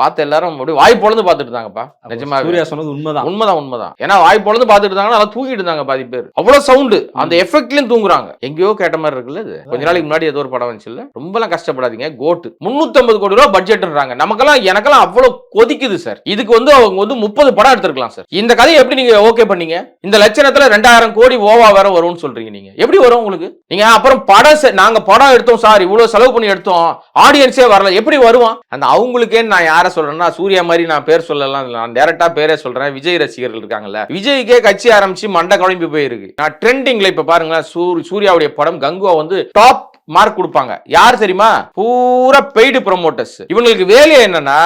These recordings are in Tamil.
பார்த்து எல்லாரும் அப்படியே வாய் பொழுது பார்த்துட்டு இருந்தாங்கப்பா. நிஜமா சூர்யா சொன்னது உண்மைதான். உண்மைதான் உண்மைதான். ஏன்னா வாய் பொழுது பார்த்துட்டு இருந்தாங்கன்னா நல்லா தூங்கிட்டு இருந்தாங்க பாதி பேர். அவ்வளவு சவுண்டு அந்த எஃபெக்ட்லயும் தூங்குறாங்க. எங்கேயோ கேட்ட மாதிரி இருக்குல்ல இது. கொஞ்ச நாளைக்கு முன்னாடி ஏதோ ஒரு படம் வந்துச்சுல்ல. ரொம்பலாம் கஷ்டப்படாதீங்க. கோட்டு 350 கோடி ரூபா பட்ஜெட்ன்றாங்க நமக்கெல்லாம் எனக்கெல்லாம் அவ்வளவு கொதிக்குது சார் இதுக்கு வந்து அவங்க வந்து முப்பது படம் எடுத்திருக்கலாம் சார் இந்த கதையை எப்படி நீங்க ஓகே பண்ணீங்க? இந்த லட்சணத்துல ரெண்டாயிரம் கோடி ஓவா வேற வரும்னு சொல்றீங்க நீங்க. எப்படி வரும் உங்களுக்கு? நீங்க அப்புறம் படம் நாங்க படம் எடுத்தோம் சார் இவ்வளவு செலவு பண்ணி எடுத்தோம். ஆடியன்ஸே வரல. எப்படி வருவான்? அந்த அவங்களுக்கே நான் யாரை சொல்றேன்னா சூர்யா மாதிரி நான் பேர் சொல்லலாம். நான் டேரக்டா பேரே சொல்றேன். விஜய் ரசிகர்கள் இருக்காங்கல்ல விஜய்க்கே கட்சி ஆரம்பிச்சு மண்டை குழம்பி போயிருக்கு. நான் ட்ரெண்டிங்ல இப்ப பாருங்களேன் சூர் சூர்யாவுடைய படம் கங்குவா வந்து டாப் மார்க் கொடுப்பாங்க. யார் தெரியுமா? பூரா பெய்டு ப்ரொமோட்டர்ஸ் இவங்களுக்கு வேலையை என்னன்னா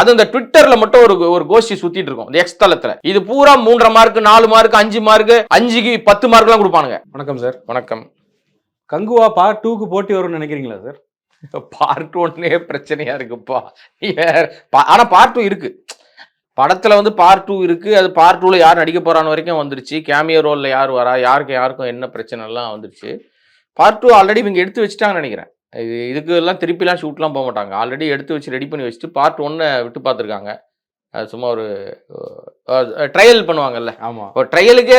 அது இந்த ட்விட்டர்ல மட்டும் ஒரு ஒரு கோஷ்டி சுத்திட்டு இருக்கும் இந்த எக்ஸ் தளத்துல இது பூரா மூன்றரை மார்க் நாலு மார்க் அஞ்சு மார்க் அஞ்சுக்கு பத்து மார்க் எல்லாம் கொடுப்பானுங்க. வணக்கம் சார் வணக்கம். கங்குவா பார்ட் டூக்கு போட்டி வரும்னு நினைக்கிறீங்களா சார் பார்ட் ஒன்னே பிரச்சனையா இருக்குப்பா. ஆனா பார்ட் டூ இருக்கு. படத்துல வந்து பார்ட் டூ இருக்கு. அது பார்ட் டூல யார் நடிக்க போறான்னு வரைக்கும் வந்துருச்சு. கேமியோ ரோல்ல யார் வரா யாருக்கு யாருக்கும் என்ன பிரச்சனை எல்லாம் வந்துருச்சு. பார்ட் டூ ஆல்ரெடி இவங்க எடுத்து வச்சுட்டாங்கன்னு நினைக்கிறேன். இது இதுக்கு எல்லாம் திருப்பிலாம் ஷூட்லாம் போக மாட்டாங்க. ஆல்ரெடி எடுத்து வச்சு ரெடி பண்ணி வச்சுட்டு பார்ட் ஒன்னை விட்டு பார்த்துருக்காங்க. அது சும்மா ஒரு ட்ரையல் பண்ணுவாங்கல்ல. ஆமா. ஒரு ட்ரையலுக்கே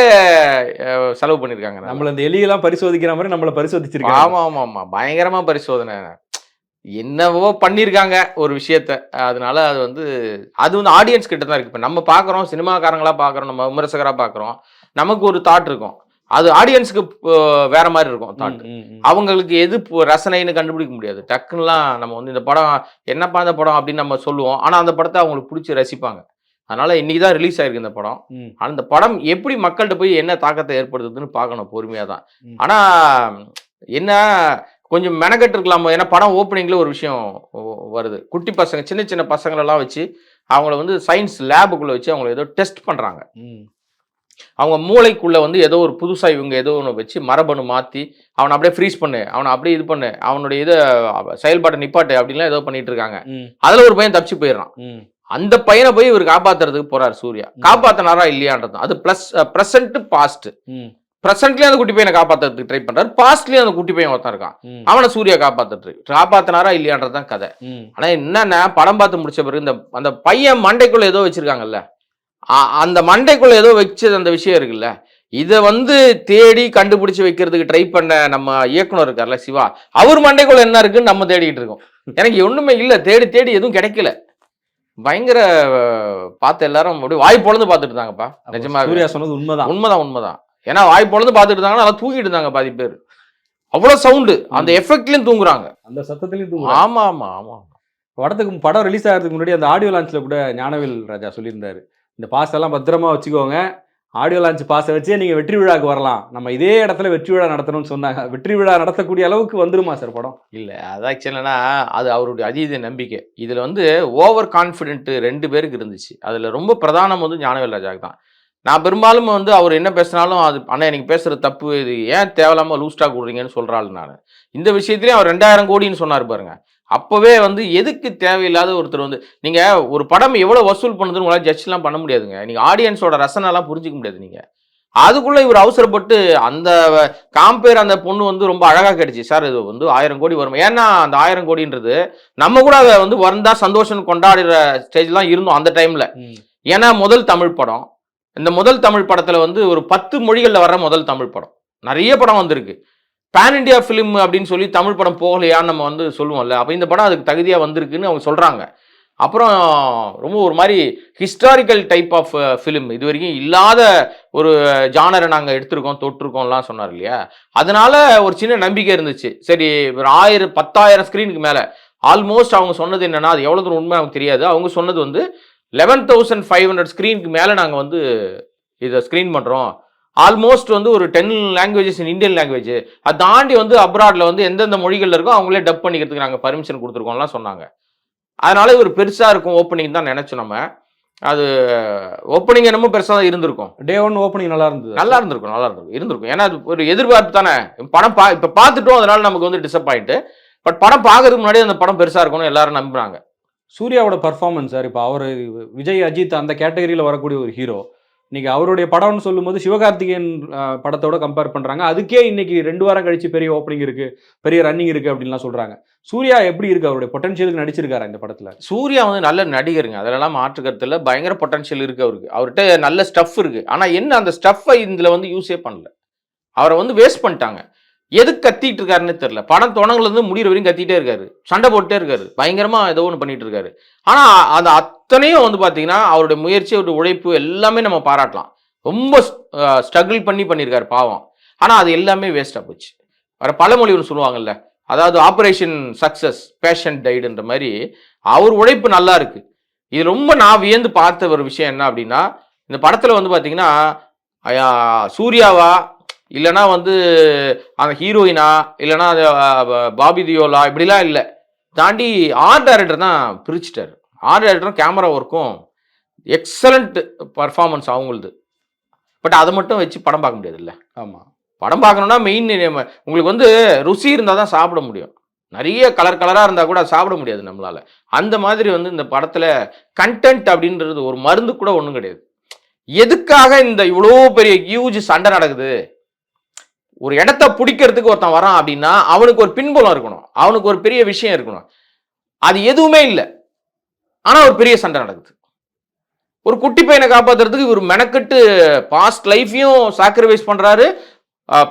செலவு பண்ணியிருக்காங்க நம்மள இந்த எலியெல்லாம் பரிசோதிக்கிற மாதிரி நம்மள பரிசோதிச்சிருக்காங்க. ஆமா ஆமா ஆமா. பயங்கரமா பரிசோதனை. என்னவோ பண்ணியிருக்காங்க ஒரு விஷயத்த. அதனால அது வந்து அது வந்து ஆடியன்ஸ் கிட்ட தான் இருக்கு. இப்போ நம்ம பார்க்குறோம் சினிமாக்காரங்களா பார்க்குறோம் நம்ம விமர்சகரா பார்க்குறோம் நமக்கு ஒரு தாட் இருக்கும். அது ஆடியன்ஸுக்கு வேற மாதிரி இருக்கும் தாட். அவங்களுக்கு எது ரசனைன்னு கண்டுபிடிக்க முடியாது. டக்குன்னுலாம் நம்ம வந்து இந்த படம் என்னப்பா இந்த படம்? அப்படின்னு நம்ம சொல்லுவோம். ஆனா அந்த படத்தை அவங்களுக்கு பிடிச்சி ரசிப்பாங்க. அதனால இன்னைக்கு தான் ரிலீஸ் ஆயிருக்கு இந்த படம். ம். ஆனா இந்த படம் எப்படி மக்கள்கிட்ட போய் என்ன தாக்கத்தை ஏற்படுத்துதுன்னு பார்க்கணும் பொறுமையா தான். ம். ஆனா என்ன கொஞ்சம் மெனக்கட்டு இருக்கலாமோ? ஏன்னா படம் ஓப்பனிங்ல ஒரு விஷயம் வருது. குட்டி பசங்க சின்ன சின்ன பசங்களெல்லாம் வச்சு அவங்கள வந்து சயின்ஸ் லேபுக்குள்ள வச்சு அவங்கள ஏதோ டெஸ்ட் பண்றாங்க. ம். அவங்க மூளைக்குள்ள வந்து ஏதோ ஒரு புதுசா இவங்க ஏதோ ஒன்று வச்சு மரபணு மாத்தி அவனை அப்படியே ஃப்ரீஸ் பண்ணு அவனை அப்படியே இது பண்ணு அவனுடைய இதை செயல்பாட்டை நிப்பாட்டு அப்படின்லாம் ஏதோ பண்ணிட்டு இருக்காங்க. அதுல ஒரு பையன் தப்பிச்சு போயிடுறான். அந்த பையனை போய் இவர் காப்பாத்துறதுக்கு போறாரு சூர்யா. காப்பாத்தினாரா இல்லையான்றது அது பிளஸ் பிரசன்ட் பாஸ்ட் பிரசன்ட்லயும் அந்த குட்டி பையனை காப்பாத்துறதுக்கு ட்ரை பண்றாரு. பாஸ்ட்லயும் அந்த குட்டி பையன் ஒருத்தன் இருக்கான். அவனை சூர்யா காப்பாத்துட்டு. காப்பாத்தினாரா இல்லையான்றதுதான் கதை. ஆனா என்னன்னா படம் பார்த்து முடிச்ச பிறகு இந்த அந்த பையன் மண்டைக்குள்ள ஏதோ வச்சிருக்காங்கல்ல? அந்த மண்டைக்குள்ள ஏதோ வச்சது அந்த விஷயம் இருக்குல்ல? இதை வந்து தேடி கண்டுபிடிச்சு வைக்கிறதுக்கு ட்ரை பண்ண நம்ம இயக்குனர் இருக்கார்ல சிவா அவர் மண்டைக்குள்ள என்ன இருக்குன்னு நம்ம தேடிட்டு இருக்கோம். எனக்கு ஒண்ணுமே இல்ல. தேடி தேடி எதுவும் கிடைக்கல. பயங்கர பார்த்து எல்லாரும் அப்படியே வாய் பொழுது பார்த்துட்டு இருந்தாங்கப்பா. நிஜமா சூர்யா சொன்னது உண்மைதான். உண்மைதான் உண்மைதான். ஏன்னா வாய் பொழுது பார்த்துட்டு இருந்தாங்கன்னா நல்லா தூங்கிட்டு இருந்தாங்க பாதி பேர். அவ்வளவு சவுண்டு. அந்த எஃபெக்ட்லயும் தூங்குறாங்க. அந்த சத்தத்திலையும் தூங்குறாங்க. ஆமா ஆமா ஆமா. படத்துக்கு படம் ரிலீஸ் ஆகிறதுக்கு முன்னாடி அந்த ஆடியோ லான்ச்ல கூட ஞானவேல் ராஜா சொல்லியிருந்தாரு. இந்த பாஸ் எல்லாம் பத்திரமா வச்சுக்கோங்க. ஆடியோ லான்ச் பாஸை வச்சே நீங்க வெற்றி விழாக்கு வரலாம். நம்ம இதே இடத்துல வெற்றி விழா நடத்தணும்னு சொன்னாங்க. வெற்றி விழா நடத்தக்கூடிய அளவுக்கு வந்துருமா சார் படம்? இல்ல அது ஆக்சுவலா அது அவருடைய அதீத நம்பிக்கை. இதுல வந்து ஓவர் கான்ஃபிடென்ட் ரெண்டு பேருக்கு இருந்துச்சு. அதுல ரொம்ப பிரதானம் வந்து ஞானவேல் ராஜாக்கு தான். நான் பெரும்பாலும் வந்து அவர் என்ன பேசினாலும் அது அண்ணா எனக்கு பேசுறது தப்பு. இது ஏன் தேவையில்லாம லூஸ்டா கொடுறீங்கன்னு சொல்றாள் நான். இந்த விஷயத்துலயும் அவர் ரெண்டாயிரம் கோடின்னு சொன்னார் பாருங்க. அப்பவே வந்து எதுக்கு தேவையில்லாத ஒருத்தர் வந்து நீங்க ஒரு படம் எவ்வளவு வசூல் பண்ணுதுன்னு உங்களால ஜட்ஜ் எல்லாம் பண்ண முடியாதுங்க. நீங்க ஆடியன்ஸோட ரசனை எல்லாம் புரிஞ்சுக்க முடியாது நீங்க. அதுக்குள்ள இவர் அவசரப்பட்டு அந்த காம்பேர் அந்த பொண்ணு வந்து ரொம்ப அழகா கிடைச்சு சார் இது வந்து ஆயிரம் கோடி வரும்? ஏன்னா அந்த ஆயிரம் கோடின்றது நம்ம கூட அதை வந்து வந்தா சந்தோஷம் கொண்டாடுற ஸ்டேஜ்லாம் இருந்தோம் அந்த டைம்ல. ஏன்னா முதல் தமிழ் படம். இந்த முதல் தமிழ் படத்தில் வந்து ஒரு பத்து மொழிகளில் வர முதல் தமிழ் படம். நிறைய படம் வந்திருக்கு. பேன் இண்டியா ஃபிலிம் அப்படின்னு சொல்லி தமிழ் படம் போகலையான்னு நம்ம வந்து சொல்லுவோம்ல. அப்போ இந்த படம் அதுக்கு தகுதியாக வந்திருக்குன்னு அவங்க சொல்கிறாங்க அப்புறம் ரொம்ப ஒரு மாதிரி ஹிஸ்டாரிக்கல் டைப் ஆஃப் ஃபிலிம் இது வரைக்கும் இல்லாத ஒரு ஜானரை நாங்கள் எடுத்திருக்கோம் தொட்டிருக்கோம்லாம் சொன்னார் இல்லையா? அதனால ஒரு சின்ன நம்பிக்கை இருந்துச்சு. சரி ஒரு ஆயிரம் பத்தாயிரம் ஸ்க்ரீனுக்கு மேலே. ஆல்மோஸ்ட் அவங்க சொன்னது என்னன்னா அது எவ்வளோ தூரம் உண்மை அவங்க தெரியாது. அவங்க சொன்னது வந்து லெவன் தௌசண்ட் ஃபைவ் ஹண்ட்ரட் ஸ்க்ரீனுக்கு மேலே நாங்கள் வந்து இதை ஸ்க்ரீன் பண்ணுறோம் ஆல்மோஸ்ட் வந்து ஒரு ten languages in Indian language அதை தாண்டி வந்து அப்ராட்ல வந்து எந்தெந்த மொழிகள்ல இருக்கோ அவங்களே டப் பண்ணிக்கிறதுக்கு நாங்கள் பர்மிஷன் கொடுத்துருக்கோம்லாம் சொன்னாங்க. அதனால ஒரு பெருசா இருக்கும் ஓப்பனிங் தான் நினைச்சோம் நம்ம. அது ஓப்பனிங் என்னமோ பெருசா தான் இருந்திருக்கும். டே ஒன் ஓப்பனிங் நல்லா இருந்தது. நல்லா இருந்திருக்கும் நல்லா இருந்திருக்கும் இருந்திருக்கும். ஏன்னா அது ஒரு எதிர்பார்ப்பு தானே. படம் பா இப்போ பார்த்துட்டோம் அதனால நமக்கு வந்து டிசப்பாயிண்ட் பட் படம் பார்க்கறதுக்கு முன்னாடி அந்த படம் பெருசா இருக்கும்னு எல்லாரும் நம்புறாங்க. சூர்யாவோட பர்ஃபார்மன்ஸ் சார் இப்போ அவர் விஜய் அஜித் அந்த கேட்டகரியில் வரக்கூடிய ஒரு ஹீரோ இன்னைக்கு அவருடைய படம்னு சொல்லும்போது சிவகார்த்திகேயன் படத்தோட கம்பேர் பண்ணுறாங்க அதுக்கே இன்னைக்கு ரெண்டு வாரம் கழிச்சு பெரிய ஓப்பனிங் இருக்கு பெரிய ரன்னிங் இருக்கு அப்படின்லாம் சொல்றாங்க. சூர்யா எப்படி இருக்கு? அவருடைய பொட்டன்ஷியலுக்கு நடிச்சிருக்காரு இந்த படத்துல? சூர்யா வந்து நல்ல நடிகருங்க. அதெல்லாம் மாற்று பயங்கர பொட்டன்ஷியல் இருக்கு அவருக்கு. அவர்கிட்ட நல்ல ஸ்டஃப் இருக்கு. ஆனா என்ன அந்த ஸ்டஃப்பை இதுல வந்து யூஸே பண்ணல. அவரை வந்து வேஸ்ட் பண்ணிட்டாங்க. எதுக்கு கத்திட்டு இருக்காருன்னு தெரியல. படம் தொடங்குலேருந்து முடிகிற வரையும் கத்திட்டே இருக்காரு. சண்டை போட்டுட்டே இருக்காரு. பயங்கரமாக ஏதோ ஒன்று பண்ணிட்டு இருக்காரு. ஆனால் அந்த அத்தனையும் வந்து பார்த்தீங்கன்னா அவருடைய முயற்சி அவருடைய உழைப்பு எல்லாமே நம்ம பாராட்டலாம். ரொம்ப ஸ்ட்ரகிள் பண்ணி பண்ணியிருக்காரு பாவம். ஆனால் அது எல்லாமே வேஸ்ட்டாக போச்சு. வேற பழமொழி ஒன்று சொல்லுவாங்கல்ல அதாவது ஆப்ரேஷன் சக்ஸஸ் பேஷண்ட் டைடுன்ற மாதிரி அவர் உழைப்பு நல்லா இருக்கு. இது ரொம்ப நான் வியந்து பார்த்த ஒரு விஷயம் என்ன அப்படின்னா இந்த படத்தில் வந்து பார்த்தீங்கன்னா சூர்யாவா இல்லைன்னா வந்து அந்த ஹீரோயினா இல்லைன்னா அது, பாபி தியோலா இப்படிலாம் இல்லை. தாண்டி ஆர்ட் டைரக்டர் தான் பிரிச்சுட்டாரு. ஆர்ட் டைரக்டரும் கேமரா ஒர்க்கும் எக்ஸலண்ட் பர்ஃபார்மன்ஸ் அவங்களுது. பட் அதை மட்டும் வச்சு படம் பார்க்க முடியாதுல்ல. ஆமா. படம் பார்க்கணும்னா மெயின் உங்களுக்கு வந்து ருசி இருந்தால் தான் சாப்பிட முடியும். நிறைய கலர் கலராக இருந்தால் கூட சாப்பிட முடியாது நம்மளால. அந்த மாதிரி வந்து இந்த படத்தில் கண்டென்ட் அப்படின்றது ஒரு மருந்து கூட ஒன்றும் கிடையாது. எதுக்காக இந்த இவ்வளோ பெரிய ஹியூஜ் சண்டை நடக்குது? ஒரு இடத்த பிடிக்கிறதுக்கு ஒருத்தன் வரான் அப்படின்னா அவனுக்கு ஒரு பின்புலம் இருக்கணும். அவனுக்கு ஒரு பெரிய விஷயம் இருக்கணும். அது எதுவுமே இல்லை. ஆனால் ஒரு பெரிய சண்டை நடக்குது. ஒரு குட்டி பையனை காப்பாத்துறதுக்கு இவர் மெனக்கெட்டு பாஸ்ட் லைஃப்பையும் சாக்ரிஃபைஸ் பண்றாரு.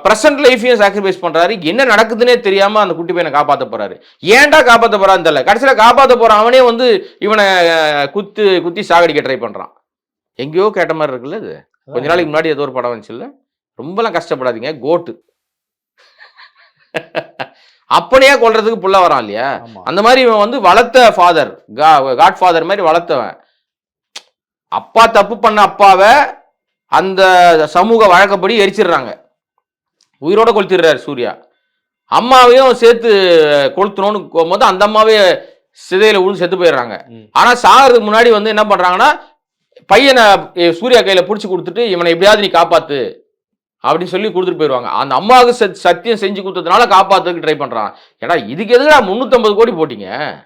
ப்ரெசன்ட் லைஃப்பையும் சாக்ரிஃபைஸ் பண்றாரு. என்ன நடக்குதுன்னே தெரியாம அந்த குட்டி பையனை காப்பாத்த போறாரு. ஏன்டா காப்பாத்த போறான்னு தெரியல. கடைசியில காப்பாத்த போறான். அவனே வந்து இவனை குத்து குத்தி சாகடிக்க ட்ரை பண்றான். எங்கேயோ கேட்ட மாதிரி இருக்குல்ல இது? கொஞ்ச நாளைக்கு முன்னாடி ஏதோ ஒரு படம் வந்துச்சுல்ல? ரொம்பலாம் கஷ்டப்படாதீங்க கோட்டு அப்பனையே கொல்றதுக்கு புள்ள வரான் இல்லையா? அந்த மாதிரி இவன் வந்து வளர்த்த ஃபாதர் காட் ஃபாதர் மாதிரி வளர்த்தவன். அப்பா தப்பு பண்ண அப்பாவை அந்த சமூக வழக்கப்படி எரிச்சிடுறாங்க. உயிரோட கொளுத்திடுறாரு சூர்யா. அம்மாவையும் சேர்த்து கொளுத்தணும்னு போகும்போது அந்த அம்மாவே சிதையில விழுந்து செத்து போயிடுறாங்க. ஆனா சாகிறதுக்கு முன்னாடி வந்து என்ன பண்றாங்கன்னா பையனை சூர்யா கையில புடிச்சு கொடுத்துட்டு இவனை எப்படியாவது நீ காப்பாத்து. அப்படின்னு சொல்லி கொடுத்துட்டு போயிடுவாங்க அந்த அம்மாவுக்கு சத்தியம் செஞ்சு கொடுத்ததுனால காப்பாத்துறதுக்கு ட்ரை பண்றான். ஏன்னா இதுக்கு எதுக்குடா முந்நூற்றம்பது கோடி போட்டீங்க?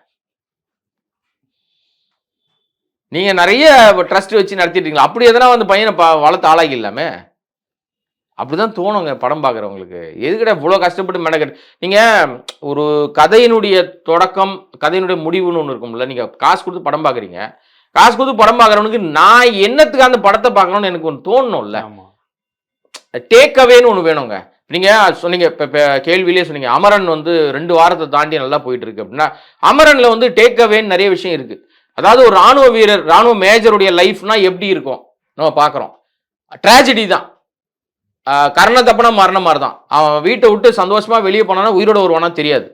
நீங்க நிறைய ட்ரஸ்ட் வச்சு நடத்திட்டீங்களா அப்படி எதனா வந்து பையனை ப- வளர்த்து ஆளாகி இல்லாமே? அப்படிதான் தோணுங்க படம் பார்க்குறவங்களுக்கு. எதுக்கிட்ட இவ்வளோ கஷ்டப்பட்டு மெனக்கெட்டு நீங்கள் ஒரு கதையினுடைய தொடக்கம் கதையினுடைய முடிவுன்னு ஒன்று இருக்கும்ல நீங்கள் காசு கொடுத்து படம் பார்க்குறீங்க. காசு கொடுத்து படம் பார்க்குறவனுக்கு நான் என்னத்துக்கு அந்த படத்தை பார்க்கணும்னு எனக்கு ஒன்று தோணணும்ல டேக் அவேன்னு ஒன்று வேணுங்க. நீங்கள் சொன்னீங்க இப்போ கேள்வியிலே சொன்னீங்க அமரன் வந்து ரெண்டு வாரத்தை தாண்டி நல்லா போயிட்டு இருக்கு அப்படின்னா அமரனில் வந்து டேக் அவேன்னு நிறைய விஷயம் இருக்குது அதாவது ஒரு ராணுவ வீரர் ராணுவ மேஜருடைய லைஃப்னா எப்படி இருக்கும்? நம்ம பார்க்குறோம். ட்ராஜடி தான். கரணத்தப்பனா கர்ண மரண மாதிரி தான் அவன் வீட்டை விட்டு சந்தோஷமாக வெளியே போனான்னா உயிரோட வருவானா தெரியாது.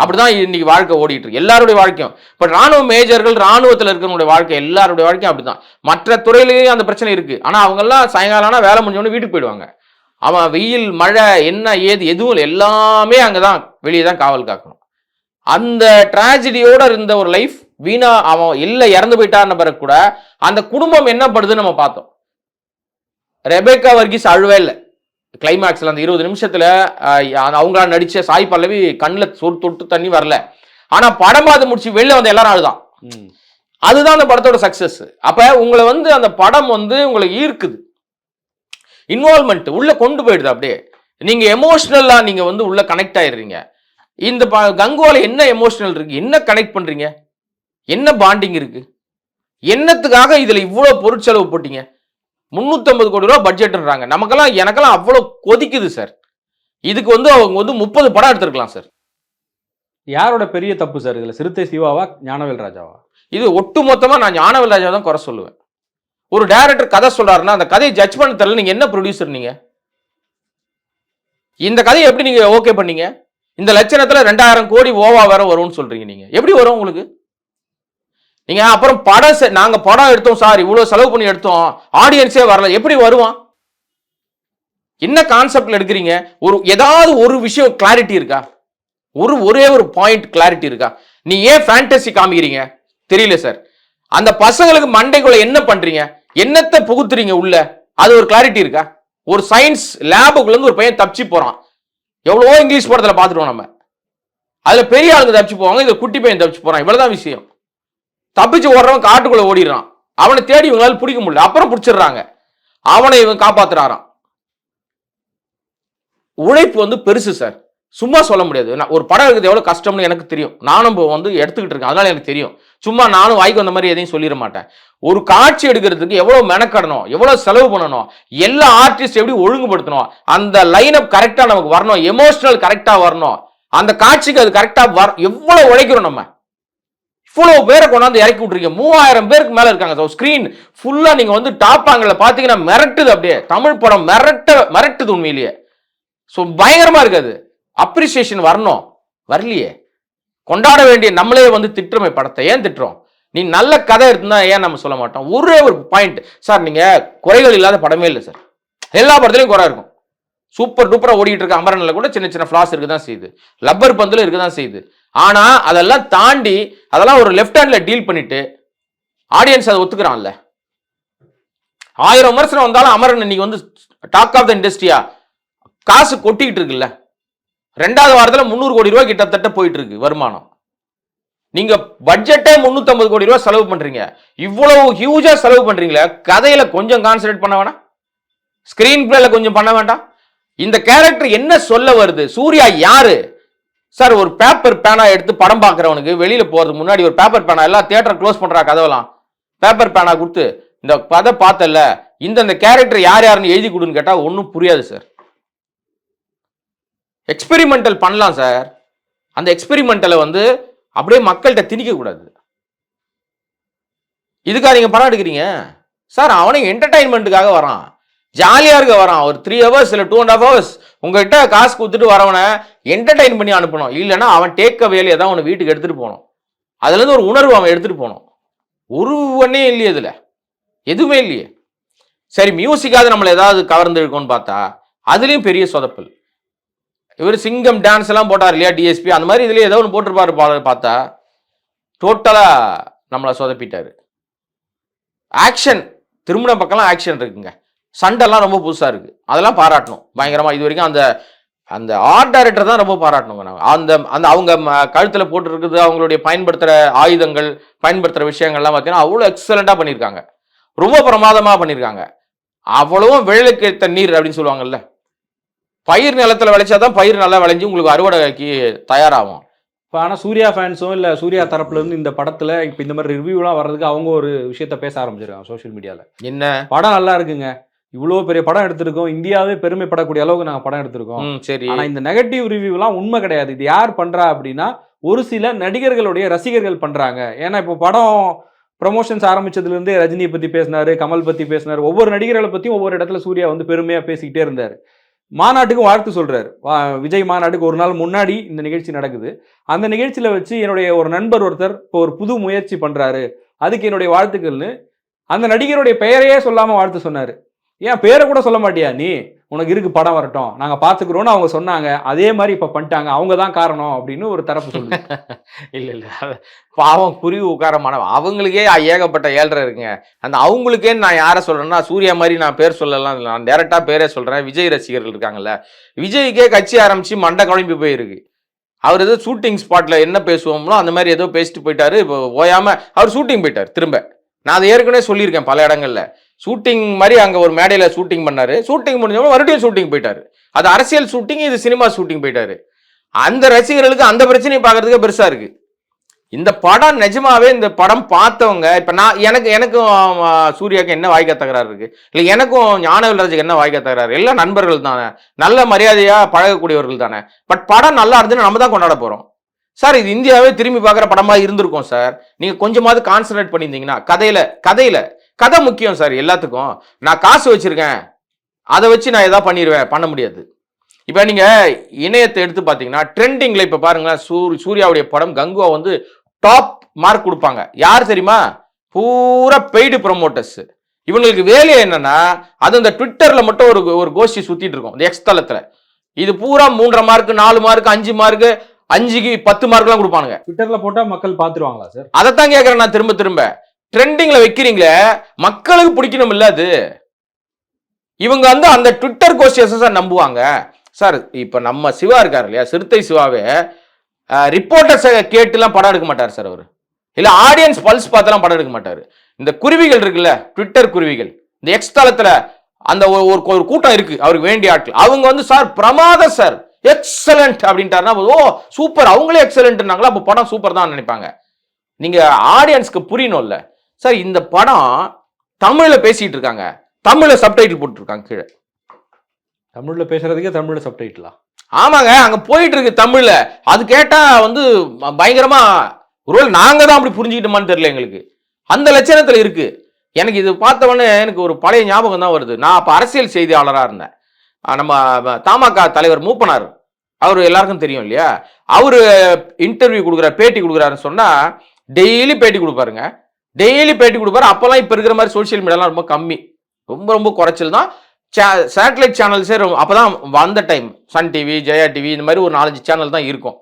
அப்படிதான் இன்னைக்கு வாழ்க்கை ஓடிட்டு இருக்கு. எல்லாருடைய வாழ்க்கையும். இப்போ ராணுவ மேஜர்கள் ராணுவத்தில் இருக்கிறவங்களுடைய வாழ்க்கை எல்லாருடைய வாழ்க்கையும் அப்படிதான். மற்ற துறையிலேயும் அந்த பிரச்சனை இருக்கு. ஆனா அவங்க எல்லாம் சாயங்காலம் ஆனா வேலை முடிஞ்சோடனே வீட்டுக்கு போயிடுவாங்க. அவன் வெயில் மழை என்ன ஏது எதுவும் இல்லை. எல்லாமே அங்கதான் வெளியே தான் காவல் காக்கணும். அந்த டிராஜடியோட இருந்த ஒரு லைஃப் வீணா அவன் இல்லை இறந்து போயிட்டான்னு பிறகு கூட அந்த குடும்பம் என்ன படுதுன்னு நம்ம பார்த்தோம். ரெபேக்கா வர்கீஸ் அழுவே இல்லை. கிளைமேக்ஸில் அந்த இருபது நிமிஷத்துல அவங்களா நடிச்ச சாய் பல்லவி கண்ணில் சொட்டு தொட்டு தண்ணி வரல. ஆனா படம் பார்த்து முடிச்சு வெளில வந்த எல்லாரும் அழுதான் ம். அதுதான் அந்த படத்தோட சக்சஸ் அப்ப உங்களை வந்து அந்த படம் வந்து உங்களை ஈர்க்குது. இன்வால்மெண்ட் உள்ள கொண்டு போயிடுது அப்படியே. நீங்க எமோஷனலா நீங்க வந்து உள்ள கனெக்ட் ஆயிடுறீங்க. இந்த ப- கங்குவால என்ன எமோஷனல் இருக்கு? என்ன கனெக்ட் பண்றீங்க? என்ன பாண்டிங் இருக்கு? என்னத்துக்காக இதுல இவ்வளவு பொருட்செலவு போட்டீங்க? 350 கோடி ரூபா பட்ஜெட்ன்றாங்க நமக்கெல்லாம் எனக்கெல்லாம் அவ்வளவு கொதிக்குது சார் இதுக்கு வந்து அவங்க வந்து முப்பது படம் எடுத்திருக்கலாம் சார் யாரோட பெரிய தப்பு சார் இதுல? சிறுத்தை சிவாவா ஞானவேல் ராஜாவா? இது ஒட்டு மொத்தமா நான் ஞானவேல் ராஜா தான் குறை சொல்லுவேன். ஒரு டைரக்டர் கதை சொல்றாருன்னா அந்த கதையை ஜட்ஜ் பண்ண தெரியல நீங்க என்ன ப்ரொடியூசர் நீங்க? இந்த கதையை எப்படி நீங்க ஓகே பண்ணீங்க? இந்த லட்சணத்துல ரெண்டாயிரம் கோடி ஓவா வேற வரும்னு சொல்றீங்க நீங்க. எப்படி வரும் உங்களுக்கு? நீங்க அப்புறம் படம் நாங்க படம் எடுத்தோம் சார். இவ்வளவு செலவு பண்ணி எடுத்தோம். ஆடியன்ஸே வரல. எப்படி வருவான்? என்ன கான்செப்ட்ல எடுக்கிறீங்க? ஒரு ஏதாவது ஒரு விஷயம் கிளாரிட்டி இருக்கா? ஒரு ஒரே ஒரு பாயிண்ட் கிளாரிட்டி இருக்கா? நீ ஏன் ஃபேண்டசி காமிக்கிறீங்க? தெரியல சார். அந்த பசங்களுக்கு மண்டைக்குள்ள என்ன பண்றீங்க? என்னத்தை புகுத்துறீங்க உள்ள? அது ஒரு கிளாரிட்டி இருக்கா? ஒரு சயின்ஸ் லேபுக்குள்ள இருந்து ஒரு பையன் தப்பிச்சு போறான். எவ்வளவோ இங்கிலீஷ் படத்துல பாத்துருவோம் நம்ம. அதுல பெரிய ஆளுங்க தப்பிச்சு போவாங்க இதுல குட்டி பையன் தப்பிச்சு போறான். இவ்வளவுதான் விஷயம். தப்பிச்சு ஓடுறவன் காட்டுக்குள்ள ஓடிடுறான். அவனை தேடி இவங்களால பிடிக்க முடியல. அப்புறம் பிடிச்சிடுறாங்க. அவனை இவன் காப்பாத்துறாராம். உழைப்பு வந்து பெருசு சார். சும்மா சொல்ல முடியாது. நான் ஒரு படம் எடுக்கிறது எவ்வளோ கஷ்டம்னு எனக்கு தெரியும். நானும் இப்போ வந்து எடுத்துக்கிட்டு இருக்கேன். அதனால எனக்கு தெரியும். சும்மா நானும் வாய்க்கு வந்த மாதிரி எதையும் சொல்லிட மாட்டேன். ஒரு காட்சி எடுக்கிறதுக்கு எவ்வளோ மெனக்கடணும் எவ்வளோ செலவு பண்ணணும் எல்லா ஆர்டிஸ்ட் எப்படி ஒழுங்குபடுத்தணும் அந்த லைனப் கரெக்டாக நமக்கு வரணும் எமோஷனல் கரெக்டாக வரணும் அந்த காட்சிக்கு அது கரெக்டாக வர எவ்வளோ உழைக்கிறோம் நம்ம? இவ்வளவு பேரை கொண்டாந்து இறக்கி விட்டுருக்கீங்க. மூவாயிரம் பேருக்கு மேல இருக்காங்க. ஸோ ஸ்கிரீன் ஃபுல்லா நீங்க வந்து டாப் ஆங்கில பாத்தீங்கன்னா மிரட்டுது அப்படியே. தமிழ் படம் மிரட்ட மிரட்டுது உண்மையிலேயே. ஸோ பயங்கரமா இருக்காது அப்ரிசியேஷன் வரணும். வரலையே. கொண்டாட வேண்டிய நம்மளே வந்து திட்டுறோமே படத்தை. ஏன் திட்டுறோம்? நீ நல்ல கதை இருந்தா ஏன் நம்ம சொல்ல மாட்டோம்? ஒரே ஒரு பாயிண்ட் சார் நீங்க குறைகள் இல்லாத படமே இல்லை சார் எல்லா படத்துலையும் குறை இருக்கும். சூப்பர் டூப்பராக ஓடிட்டு இருக்க அமரனில் கூட சின்ன சின்ன ஃபிளாஸ் இருக்க தான் செய்யுது. லப்பர் பந்தில் இருக்க தான் செய்யுது. ஆனா அதெல்லாம் தாண்டி அதெல்லாம் ஒரு லெஃப்ட் ஹேண்ட்ல டீல் பண்ணிட்டு ஆடியன்ஸ் அதை ஒத்துக்கிறான்ல. ஆயிரம் விமர்சனம் வந்தாலும் அமரன் இன்னைக்கு வந்து டாக் ஆஃப் த இண்டஸ்ட்ரியா காசு கொட்டிக்கிட்டு இருக்குல்ல. ரெண்டாவது வாரத்தில் முந்நூறு கோடி ரூபாய் கிட்டத்தட்ட போயிட்டு இருக்கு வருமானம். நீங்க பட்ஜெட்டே 350 கோடி ரூபாய் செலவு பண்றீங்க. இவ்வளவு ஹியூஜா செலவு பண்றீங்களே கதையில கொஞ்சம் கான்சன்ட்ரேட் பண்ண வேணாம். ஸ்கிரீன் பிளேல கொஞ்சம் பண்ண வேண்டாம். இந்த கேரக்டர் என்ன சொல்ல வருது? சூர்யா யாரு? சார் ஒரு பேப்பர் பேனா எடுத்து படம் பார்க்குறவனுக்கு வெளியில் போகிறதுக்கு முன்னாடி ஒரு பேப்பர் பேனா எல்லாம் தேட்டர் க்ளோஸ் பண்ணுறா கதவெல்லாம். பேப்பர் பேனா கொடுத்து இந்த கதை பார்த்தல இந்த இந்த கேரக்டர் யார் யாருன்னு எழுதி கொடுன்னு கேட்டால் ஒன்றும் புரியாது சார். எக்ஸ்பெரிமெண்டல் பண்ணலாம் சார். அந்த எக்ஸ்பெரிமெண்டலை வந்து அப்படியே மக்கள்கிட்ட திணிக்கக்கூடாது இதுக்காக நீங்கள் படம் எடுக்கிறீங்க? சார் அவனும் என்டர்டைன்மெண்ட்டுக்காக வரான். ஜாலியாக இருக்க வரான். ஒரு த்ரீ ஹவர்ஸ் இல்லை டூ அண்ட் ஹாஃப் ஹவர்ஸ் உங்கள்கிட்ட காசு கொடுத்துட்டு வரவனை என்டர்டைன் பண்ணி அனுப்பணும். இல்லைன்னா அவன் டேக் வேலையை தான் அவனை வீட்டுக்கு எடுத்துட்டு போகணும். அதுலேருந்து ஒரு உணர்வு அவன் எடுத்துகிட்டு போகணும். ஒரு ஒன்றே இல்லையே இதில். எதுவுமே இல்லையே. சரி மியூசிக்காவது நம்மளை ஏதாவது கவர்ந்துருக்கோம்னு பார்த்தா அதுலேயும் பெரிய சொதப்பல். இவர் சிங்கம் டான்ஸ் எல்லாம் போட்டார் இல்லையா டிஎஸ்பி அந்த மாதிரி இதில் ஏதோ ஒன்று போட்டிருப்பாரு பா- பார்த்தா டோட்டலாக நம்மளை சொதப்பிட்டாரு. ஆக்ஷன் திருமண பக்கம்லாம் ஆக்ஷன் இருக்குங்க. சண்டைலாம் ரொம்ப புதுசா இருக்கு. அதெல்லாம் பாராட்டணும். பயங்கரமா இது வரைக்கும் அந்த அந்த ஆர்ட் டைரக்டர் தான் ரொம்ப பாராட்டணுங்க நாங்கள் அந்த அந்த அவங்க கழுத்துல போட்டுருக்குது அவங்களுடைய பயன்படுத்துகிற ஆயுதங்கள் பயன்படுத்துகிற விஷயங்கள்லாம் பார்த்தீங்கன்னா அவ்வளோ எக்ஸலண்ட்டாக பண்ணியிருக்காங்க ரொம்ப பிரமாதமாக பண்ணியிருக்காங்க அவ்வளவும் விழலுக்கு தண்ணீர் அப்படின்னு சொல்லுவாங்கல்ல. பயிர் நிலத்துல விளைச்சாதான் பயிர் நல்லா விளைஞ்சு உங்களுக்கு அறுவடைக்கு தயாராகும். இப்போ ஆனால் சூர்யா ஃபேன்ஸும் இல்லை சூர்யா தரப்புல இருந்து இந்த படத்தில் இப்போ இந்த மாதிரி ரிவ்யூலாம் வர்றதுக்கு அவங்க ஒரு விஷயத்த பேச ஆரம்பிச்சிருக்காங்க சோஷியல் மீடியாவில் என்ன? படம் நல்லா இருக்குங்க. இவ்வளோ பெரிய படம் எடுத்திருக்கோம். இந்தியாவே பெருமைப்படக்கூடிய அளவுக்கு நாங்கள் படம் எடுத்திருக்கோம். சரி. ஆனா இந்த நெகட்டிவ் ரிவ்யூலாம் உண்மை கிடையாது. இது யார் பண்றா அப்படின்னா ஒரு சில நடிகர்களுடைய ரசிகர்கள் பண்றாங்க. ஏன்னா இப்போ படம் ப்ரமோஷன்ஸ் ஆரம்பிச்சதுல இருந்தே ரஜினியை பத்தி பேசினாரு கமல் பத்தி பேசினாரு. ஒவ்வொரு நடிகர்களை பத்தியும் ஒவ்வொரு இடத்துல சூர்யா வந்து பெருமையா பேசிக்கிட்டே இருந்தாரு. மாநாட்டுக்கு வாழ்த்து சொல்றாரு. வா- விஜய் மாநாட்டுக்கு ஒரு நாள் முன்னாடி இந்த நிகழ்ச்சி நடக்குது. அந்த நிகழ்ச்சியில வச்சு என்னுடைய ஒரு நண்பர் ஒருத்தர் இப்போ ஒரு புது முயற்சி பண்றாரு. அதுக்கு என்னுடைய வாழ்த்துக்கள்னு அந்த நடிகருடைய பெயரையே சொல்லாம வாழ்த்து சொன்னாரு. ஏன் பேரை கூட சொல்ல மாட்டியா நீ? உனக்கு இருக்கு படம் வரட்டும். நாங்க பாத்துக்கிறோம்னு அவங்க சொன்னாங்க. அதே மாதிரி இப்ப பண்ணிட்டாங்க. அவங்க தான் காரணம் அப்படின்னு ஒரு தரப்பு சொல்லு இல்ல இல்ல. பாவம் குருவி உட்காரமானவன் அவங்களுக்கே ஏகப்பட்ட ஏழ்ரை இருக்குங்க. அந்த அவங்களுக்கே நான் யாரை சொல்றேன்னா சூர்யா மாதிரி நான் பேர் சொல்லலாம். நான் டேரக்டா பேரே சொல்றேன். விஜய் ரசிகர்கள் இருக்காங்கல்ல. விஜய்க்கே கட்சி ஆரம்பிச்சு மண்டை குழம்பி போயிருக்கு. அவர் ஏதோ ஷூட்டிங் ஸ்பாட்ல என்ன பேசுவோம்னோ அந்த மாதிரி ஏதோ பேசிட்டு போயிட்டாரு. இப்போ ஓயாம அவர் ஷூட்டிங் போயிட்டார் திரும்ப. நான் அதை ஏற்கனவே சொல்லியிருக்கேன் பல இடங்கள்ல. ஷூட்டிங் மாதிரி அங்கே ஒரு மேடையில் ஷூட்டிங் பண்ணார். ஷூட்டிங் முடிஞ்சவங்க மறுபடியும் ஷூட்டிங் போயிட்டார். அது அரசியல் ஷூட்டிங் இது சினிமா ஷூட்டிங் போயிட்டார். அந்த ரசிகர்களுக்கு அந்த பிரச்சனையை பார்க்கறதுக்கே பெருசாக இருக்குது இந்த படம் நிஜமாவே இந்த படம் பார்த்தவங்க இப்போ நான் எனக்கு எனக்கும் சூர்யாக்கு சூர்யாவுக்கு என்ன வாய்க்க தகராறு இருக்கு? இல்லை எனக்கும் ஞானவில்ராஜுக்கு என்ன வாய்க்க தகராறு? எல்லாம் நண்பர்கள் தானே. நல்ல மரியாதையாக பழகக்கூடியவர்கள் தானே. பட் படம் நல்லா இருந்துன்னு நம்ம தான் கொண்டாட போகிறோம் சார் இது இந்தியாவே திரும்பி பார்க்குற படமாக இருந்திருக்கும் சார் நீங்கள் கொஞ்சமாவது கான்சன்ட்ரேட் பண்ணியிருந்தீங்கன்னா கதையில கதையில கதை முக்கியம் சார் எல்லாத்துக்கும். நான் காசு வச்சிருக்கேன். அதை வச்சு நான் எதாவது பண்ணிடுவேன் பண்ண முடியாது. இப்போ நீங்க இணையத்தை எடுத்து பார்த்தீங்கன்னா ட்ரெண்டிங்ல இப்போ பாருங்களேன் சூர் சூர்யாவுடைய படம் கங்குவா வந்து டாப் மார்க் கொடுப்பாங்க. யார் தெரியுமா? பூரா பெய்டு ப்ரொமோட்டர்ஸ் இவங்களுக்கு வேலை என்னன்னா அது இந்த ட்விட்டர்ல மட்டும் ஒரு ஒரு கோஷ்டி சுத்திட்டு இருக்கும் இந்த எக்ஸ் தளத்துல. இது பூரா மூன்றரை மார்க் நாலு மார்க் அஞ்சு மார்க் அஞ்சுக்கு பத்து மார்க்லாம் கொடுப்பானுங்க. ட்விட்டர்ல போட்டா மக்கள் பாத்துருவாங்களா சார்? அதைத்தான் கேட்கறேன் நான் திரும்ப திரும்ப. ட்ரெண்டிங்ல வைக்கிறீங்களே மக்களுக்கு பிடிக்கணும் இல்ல அது. இவங்க வந்து அந்த ட்விட்டர் கோஷ்டியஸ் சார் நம்புவாங்க. சார் இப்ப நம்ம சிவா இருக்காரு இல்லையா? சிறுத்தை சிவாவே ரிப்போர்ட்டர்ஸை கேட்டுலாம் படம் எடுக்க மாட்டார் சார் அவர். இல்லை ஆடியன்ஸ் பல்ஸ் பார்த்துலாம் படம் எடுக்க மாட்டார். இந்த குருவிகள் இருக்குல்ல ட்விட்டர் குருவிகள் இந்த எக்ஸ் தளத்தில் அந்த ஒரு ஒரு ஒரு கூட்டம் இருக்கு அவருக்கு வேண்டிய ஆட்கள். அவங்க வந்து சார் பிரமாதம் சார் எக்ஸலண்ட் அப்படின்ட்டாருன்னா ஓ சூப்பர் அவங்களே எக்ஸலண்ட்னாங்களா அப்போ படம் சூப்பர் தான் நினைப்பாங்க. நீங்கள் ஆடியன்ஸ்க்கு புரியணும்ல. சார் இந்த படம் தமிழ்ல பேசிட்டு இருக்காங்க. தமிழ்ல சப்டைட்டில் போட்டுருக்காங்க கீழே. தமிழ்ல பேசுறதுக்கே தமிழ்ல சப்டைட்டிலா ஆமாங்க அங்க போயிட்டு இருக்கு தமிழ்ல. அது கேட்டா வந்து ப- பயங்கரமா ஒருவேளை நாங்க தான் அப்படி புரிஞ்சுக்கிட்டோமான்னு தெரியல எங்களுக்கு. அந்த லட்சணத்துல இருக்கு. எனக்கு இது பார்த்த உடனே எனக்கு ஒரு பழைய ஞாபகம் தான் வருது. நான் அப்ப அரசியல் செய்தியாளரா இருந்தேன். நம்ம தமாக தலைவர் மூப்பனார். அவர் எல்லாருக்கும் தெரியும் இல்லையா? அவரு இன்டர்வியூ கொடுக்குறாரு பேட்டி கொடுக்குறாருன்னு சொன்னா டெய்லி பேட்டி கொடுப்பாருங்க. டெய்லி பேட்டி கொடுப்பாரு. அப்போல்லாம் இப்போ இருக்கிற மாதிரி சோஷியல் மீடியாலாம் ரொம்ப கம்மி. ரொம்ப ரொம்ப குறைச்சல் தான். சேட்டலைட் சேனல்ஸே ரொம்ப அப்பதான் வந்த time Sun TV Jaya TV இந்த மாதிரி ஒரு நாலஞ்சு சேனல் தான் இருக்கும்.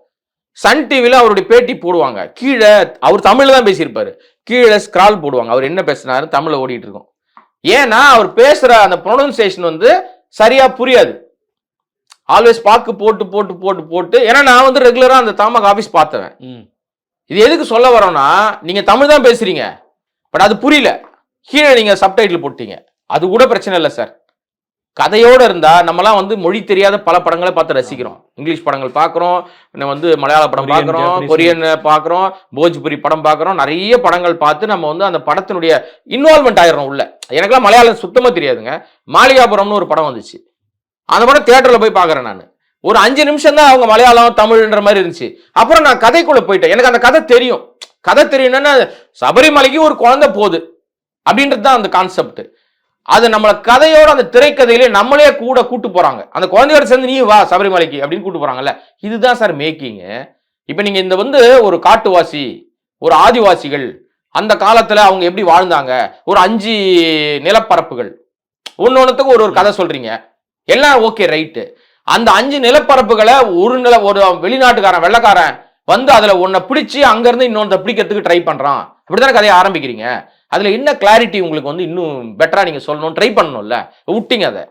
சன் டிவியில் அவருடைய பேட்டி போடுவாங்க. கீழே அவர் தமிழில் தான் பேசியிருப்பார். கீழே ஸ்க்ரால் போடுவாங்க. அவர் என்ன பேசினாரு? தமிழில் ஓடிட்டு இருக்கும். ஏன்னா அவர் பேசுகிற அந்த ப்ரொனன்சியேஷன் வந்து சரியாக புரியாது. ஆல்வேஸ் பாக்கு போட்டு போட்டு போட்டு போட்டு. ஏன்னா நான் வந்து ரெகுலராக அந்த தாமக ஆஃபீஸ் பார்த்தவன். ம். இது எதுக்கு சொல்ல வரோம்னா நீங்க தமிழ் தான் பேசுறீங்க. பட் அது புரியல. கீழே நீங்க சப்டைட்டில் போட்டீங்க. அது கூட பிரச்சனை இல்லை சார் கதையோட இருந்தா நம்மலாம் வந்து மொழி தெரியாத பல படங்களை பார்த்து ரசிக்கிறோம். இங்கிலீஷ் படங்கள் பார்க்குறோம் வந்து மலையாள படம் பார்க்குறோம். கொரியன் பார்க்குறோம் போஜ்புரி படம் பார்க்குறோம் நிறைய படங்கள் பார்த்து நம்ம வந்து அந்த படத்தினுடைய இன்வால்மெண்ட் ஆயிடுறோம் உள்ள. எனக்கெல்லாம் மலையாளம் சுத்தமா தெரியாதுங்க. மாளிகாபுரம்னு ஒரு படம் வந்துச்சு. அந்த படம் தியேட்டர்ல போய் பார்க்குறேன் நான். ஒரு அஞ்சு நிமிஷம் தான் அவங்க மலையாளம் தமிழ்ன்ற மாதிரி இருந்துச்சு. அப்புறம் நான் கதைக்குள்ள போயிட்டேன். எனக்கு அந்த கதை தெரியும். கதை தெரியும்னா சபரிமலைக்கு ஒரு குழந்தை போகுது. அப்படின்றது தான் அந்த கான்செப்ட் அது நம்மள கதையோட அந்த திரைக்கதையிலே நம்மளே கூட கூட்டு போறாங்க. அந்த குழந்தையோட சேர்ந்து நீ வா சபரிமலைக்கு அப்படின்னு கூட்டு போறாங்கல்ல. இதுதான் சார் மேக்கிங் இப்போ நீங்க இந்த வந்து ஒரு காட்டுவாசி ஒரு ஆதிவாசிகள் அந்த காலத்துல அவங்க எப்படி வாழ்ந்தாங்க? ஒரு அஞ்சு நிலப்பரப்புகள். ஒன்னொன்னுத்துக்கு ஒரு ஒரு கதை சொல்றீங்க. எல்லாம் ஓகே ரைட்டு அந்த அஞ்சு நிலப்பரப்புகளை ஒரு நில ஒரு வெளிநாட்டுக்காரன் வெள்ளைக்காரன் வந்து அதுல ஒன்னை பிடிச்சி அங்க இருந்து பிடிக்கிறதுக்கு ட்ரை பண்றான். இப்படிதானே கதையை ஆரம்பிக்கிறீங்க? அதுல என்ன கிளாரிட்டி உங்களுக்கு வந்து இன்னும் பெட்டரா நீங்க சொல்லணும் ட்ரை பண்ணணும்ல? விட்டீங்க அதை.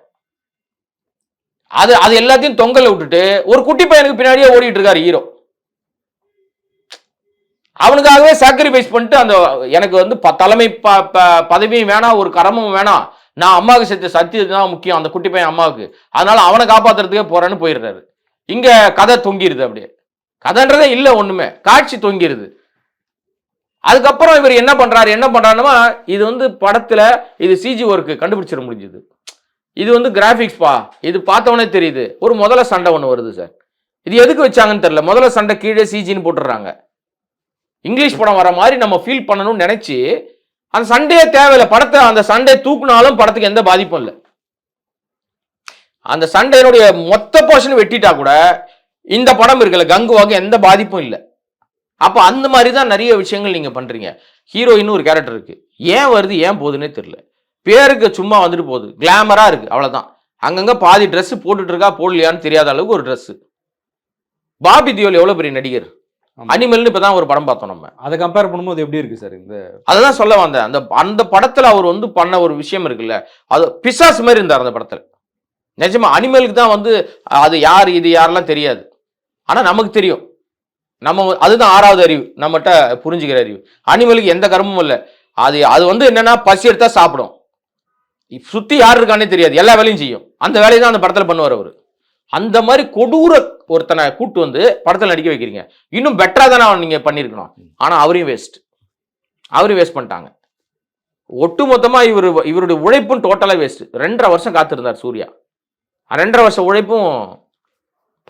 அது அது எல்லாத்தையும் தொங்கல விட்டுட்டு ஒரு குட்டி பையனுக்கு பின்னாடியே ஓடிட்டு இருக்காரு ஹீரோ அவனுக்காகவே சாக்ரிஃபைஸ் பண்ணிட்டு அந்த எனக்கு வந்து ப- தலைமை ப- ப- பதவியும் வேணாம் ஒரு கரமும் வேணாம். நான் அம்மாவுக்கு செஞ்ச சத்தியம் தான் முக்கியம் அந்த குட்டி பையன் அம்மாவுக்கு. அதனால அவனை காப்பாத்துறதுக்கே போறேன்னு போயிடுறாரு. இங்க கதை தொங்கிடுது அப்படியே. கதைன்றதே இல்லை ஒண்ணுமே. காட்சி தொங்கிடுது அதுக்கப்புறம் இவர் என்ன பண்றாரு என்ன பண்றாருன்னா இது வந்து படத்துல இது சிஜி ஒர்க்கு கண்டுபிடிச்சிட முடிஞ்சுது. இது வந்து கிராஃபிக்ஸ் பா. இது பார்த்தவொடனே தெரியுது. ஒரு முதல்ல சண்டை ஒன்று வருது சார். இது எதுக்கு வச்சாங்கன்னு தெரியல. முதல்ல சண்டை கீழே சிஜின்னு போட்டுடுறாங்க. இங்கிலீஷ் படம் வர மாதிரி நம்ம ஃபீல் பண்ணணும்னு நினைச்சு அந்த சண்டையே தேவையில்லை. படத்தை அந்த சண்டை தூக்குனாலும் படத்துக்கு எந்த பாதிப்பும் இல்லை. அந்த சண்டையினுடைய மொத்த போர்ஷன் வெட்டிட்டா கூட இந்த படம் இருக்குல்ல கங்குவாக்கு எந்த பாதிப்பும் இல்லை. அப்போ அந்த மாதிரி தான் நிறைய விஷயங்கள் நீங்கள் பண்ணுறீங்க ஹீரோயின்னு ஒரு கேரக்டர் இருக்கு. ஏன் வருது ஏன் போகுதுன்னே தெரியல. பேருக்கு சும்மா வந்துட்டு போகுது. கிளாமராக இருக்கு அவ்வளோதான் அங்கங்கே பாதி ட்ரெஸ்ஸு போட்டுட்டு இருக்கா போடலையான்னு தெரியாத அளவுக்கு ஒரு ட்ரெஸ்ஸு பாபி தியோல் எவ்வளோ பெரிய நடிகர்? அனிமல்னு இப்பதான் ஒரு படம் பார்த்தோம் நம்ம. அதை கம்பேர் பண்ணும்போது எப்படி இருக்கு சார் இந்த அதுதான் சொல்ல வந்தேன். அந்த அந்த படத்துல அவர் வந்து பண்ண ஒரு விஷயம் இருக்குல்ல. அது பிசாஸ் மாதிரி இருந்தார் அந்த படத்துல. நிஜமா அனிமலுக்கு தான் வந்து அது யார் இது யாரெல்லாம் தெரியாது. ஆனா நமக்கு தெரியும். நம்ம அதுதான் ஆறாவது அறிவு. நம்மகிட்ட புரிஞ்சுக்கிற அறிவு. அனிமலுக்கு எந்த கர்மமும் இல்லை. அது அது வந்து என்னன்னா பசி எடுத்தா சாப்பிடும். சுத்தி யார் இருக்கானே தெரியாது. எல்லா வேலையும் செய்யும். அந்த வேலையை தான் அந்த படத்துல பண்ணுவார் அவர். அந்த மாதிரி கொடூர ஒருத்தனை கூட்டு வந்து படத்தில் நடிக்க வைக்கிறீங்க. இன்னும் பெட்டராக தானே அவன் நீங்க பண்ணியிருக்கணும். ஆனால் அவரையும் வேஸ்ட் அவரையும் வேஸ்ட் பண்ணிட்டாங்க. ஒட்டு மொத்தமாக இவர் இவருடைய உழைப்பும் டோட்டலாக வேஸ்ட் ரெண்டரை வருஷம் காத்திருந்தார் சூர்யா. ரெண்டரை வருஷம் உழைப்பும்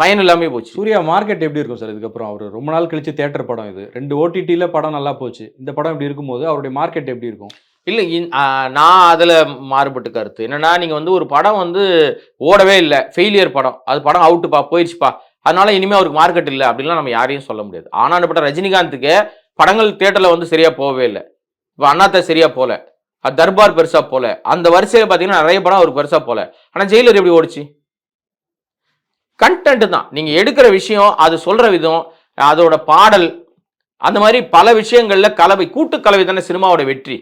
பயன் இல்லாமே போச்சு. சூர்யா மார்க்கெட் எப்படி இருக்கும் சார் இதுக்கப்புறம் அவர் ரொம்ப நாள் கழிச்சு தேட்டர் படம் இது. ரெண்டு ஓடிடியில் படம் நல்லா போச்சு. இந்த படம் இப்படி இருக்கும்போது அவருடைய மார்க்கெட் எப்படி இருக்கும்? இல்லை நான் அதில் மாறுபட்டு கருத்து. என்னென்னா நீங்கள் வந்து ஒரு படம் வந்து ஓடவே இல்லை ஃபெயிலியர் படம். அது படம் அவுட்டுப்பா போயிடுச்சுப்பா. அதனால இனிமேல் அவருக்கு மார்க்கெட் இல்லை அப்படின்லாம் நம்ம யாரையும் சொல்ல முடியாது. ஆனால் ஆனாண்டப்பட்ட ரஜினிகாந்துக்கு படங்கள் தேட்டரில் வந்து சரியாக போகவே இல்லை. இப்போ அண்ணாத்த சரியாக போகல அது தர்பார் பெருசாக போகல அந்த வரிசையில் பார்த்தீங்கன்னா நிறைய படம் அவருக்கு பெருசாக போகல ஆனால் ஜெயிலர் எப்படி ஓடிச்சு? கண்டென்ட் தான். நீங்கள் எடுக்கிற விஷயம் அது சொல்கிற விதம் அதோட பாடல் அந்த மாதிரி பல விஷயங்களில் கலவை கூட்டு கலவை தானே சினிமாவோட வெற்றி.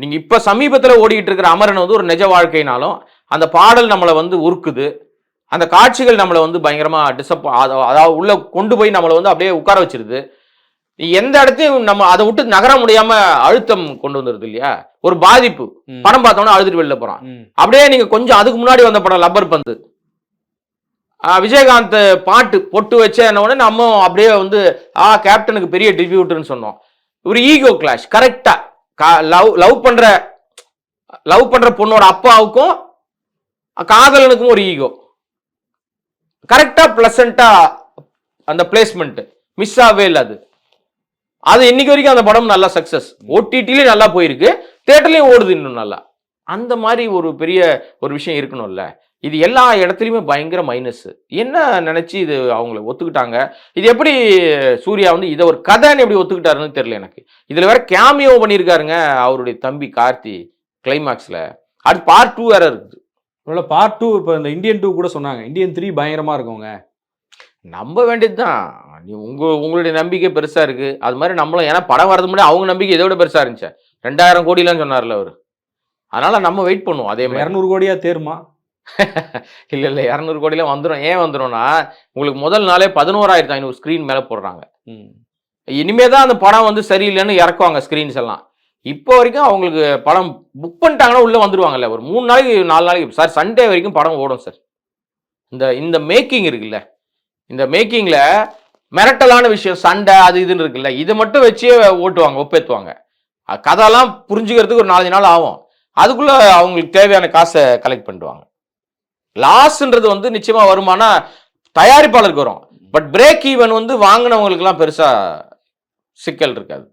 நீங்க இப்ப சமீபத்துல ஓடிட்டு இருக்கிற அமரன் வந்து ஒரு நிஜ வாழ்க்கைனாலும் அந்த பாடல் நம்மளை வந்து உருக்குது. அந்த காட்சிகள் நம்மளை வந்து பயங்கரமா டிசப் அதாவது உள்ள கொண்டு போய் நம்மளை வந்து அப்படியே உட்கார வச்சிருது. எந்த இடத்தையும் நம்ம அதை விட்டு நகர முடியாம அழுத்தம் கொண்டு வந்துருது இல்லையா? ஒரு பாதிப்பு. படம் பார்த்தோம்னா அழுதுட்டு வெளில போறான். அப்படியே நீங்க கொஞ்சம் அதுக்கு முன்னாடி வந்த படம் லப்பர் பந்து. விஜயகாந்த் பாட்டு பொட்டு வச்ச உடனே நம்ம அப்படியே வந்து ஆ கேப்டனுக்கு பெரிய டிபியூட்னு சொன்னோம். ஒரு ego clash correct love love பண்ற லவ் பண்ற பொண்ணோட அப்பாவுக்கும் காதலனுக்கும் ஒரு ஈகோ. கரெக்டா பிளசண்டா அந்த பிளேஸ்மெண்ட் மிஸ் ஆகவே இல்லை அது. அது இன்னைக்கு வரைக்கும் அந்த படம் நல்லா சக்சஸ் ஓடிடிலையும் நல்லா போயிருக்கு. தேட்டர்லையும் ஓடுது இன்னும் நல்லா. அந்த மாதிரி ஒரு பெரிய ஒரு விஷயம் இருக்கணும்ல. இது எல்லா இடத்துலையுமே பயங்கர மைனஸ் என்ன நினைச்சு இது அவங்கள ஒத்துக்கிட்டாங்க? இது எப்படி சூர்யா வந்து இதை ஒரு கதைன்னு எப்படி ஒத்துக்கிட்டாருன்னு தெரியல எனக்கு. இதுல வேற கேமியோ பண்ணியிருக்காருங்க அவருடைய தம்பி கார்த்தி கிளைமாக்ஸ்ல அது பார்ட் டூ வேற இருக்குது. ஒருவேளை பார்ட் டூ இப்போ இந்த இந்தியன் டூ கூட சொன்னாங்க. இந்தியன் த்ரீ பயங்கரமா இருக்குங்க. நம்ப வேண்டியதுதான். நீ உங்க உங்களுடைய நம்பிக்கை பெருசா இருக்கு. அது மாதிரி நம்மளும் ஏன்னா படம் வரது முன்னாடி அவங்க நம்பிக்கை இதை விட பெருசா இருந்துச்சு. ரெண்டாயிரம் கோடிலாம் சொன்னார்ல அவர். அதனால நம்ம வெயிட் பண்ணுவோம் அதே மாதிரி. இரநூறு கோடியா தேருமா? இல்ல இல்ல. இரநூறு கோடிலாம் வந்துடும் ஏன் வந்துடும்னா உங்களுக்கு முதல் நாளே பதினோராயிரத்து ஐநூறு ஸ்க்ரீன் மேல போடுறாங்க. ம். இனிமே தான் அந்த படம் வந்து சரியில்லைன்னு இறக்குவாங்க ஸ்க்ரீன்ஸ் எல்லாம். இப்போ வரைக்கும் அவங்களுக்கு படம் புக் பண்ணிட்டாங்கன்னா உள்ள வந்துருவாங்கல்ல. ஒரு மூணு நாளைக்கு நாலு நாளைக்கு. சார் சண்டே வரைக்கும் படம் ஓடும் சார் இந்த இந்த மேக்கிங் இருக்குல்ல. இந்த மேக்கிங்ல மிரட்டலான விஷயம் சண்டை அது இதுன்னு இருக்குல்ல. இதை மட்டும் வச்சே ஓட்டுவாங்க ஒப்பேத்துவாங்க. அஹ் கதையெல்லாம் புரிஞ்சுக்கிறதுக்கு ஒரு நாலஞ்சு நாள் ஆகும். அதுக்குள்ள அவங்களுக்கு தேவையான காசை கலெக்ட் பண்ணிடுவாங்க. லாஸ்ன்றது வந்து நிச்சயமா வருமானா தயாரிப்பாளருக்கு வரும். பட் பிரேக் ஈவன் வந்து வாங்கினவங்களுக்குலாம் பெருசா சிக்கல் இருக்காது.